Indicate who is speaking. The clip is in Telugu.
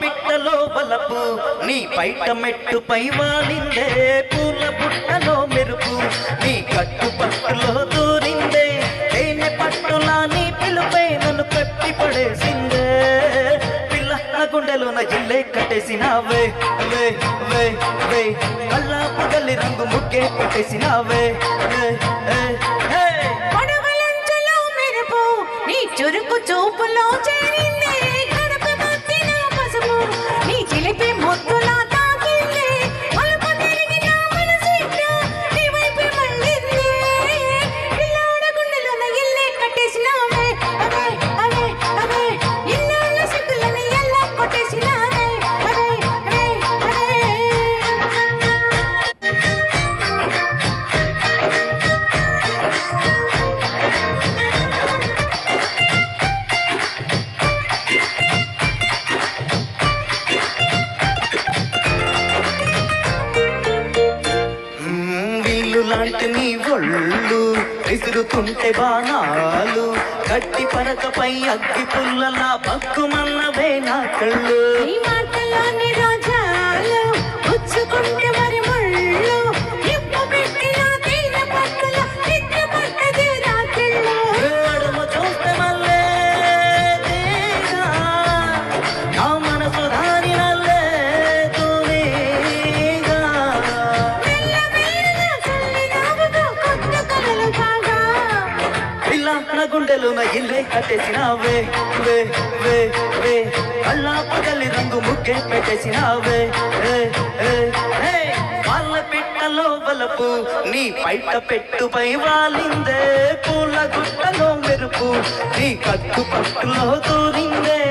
Speaker 1: పిట్ట లోపలపు నీ బయట మెట్టుపై వాలిందే పూల పుట్టలో మెరుపు నీ కట్టు పట్టులో దూరిందే తేనె పట్టులా నీ పిలుపై నన్ను కట్టి పడేసిందే. పిల్ల నా గుండెలో నా ఇల్లే కట్టేసినావే వే వే వే కల్లాపు గల్లి రంగు ముక్కే పట్టేసినావే
Speaker 2: చురుకు చూపులో చేరింది.
Speaker 1: లాంటి నీ ఒళ్ళు విసురుతుంటే బాణాలు. గట్టి పరకపై అగ్గి పుల్లలా బక్కుమన్నవే నా కళ్ళు. ఇలా నా ఇల్లే కట్టేసినావే. వే వే వే. అల్లా పగలి రంగు ముగ్గే పెట్టేసినావే. వాళ్ళ పిట్టలో వలపు నీ బయట పెట్టుపై వాలిందే. పూల గుట్టలో మెరుపు నీ కట్టు పట్టులో దూరిందే.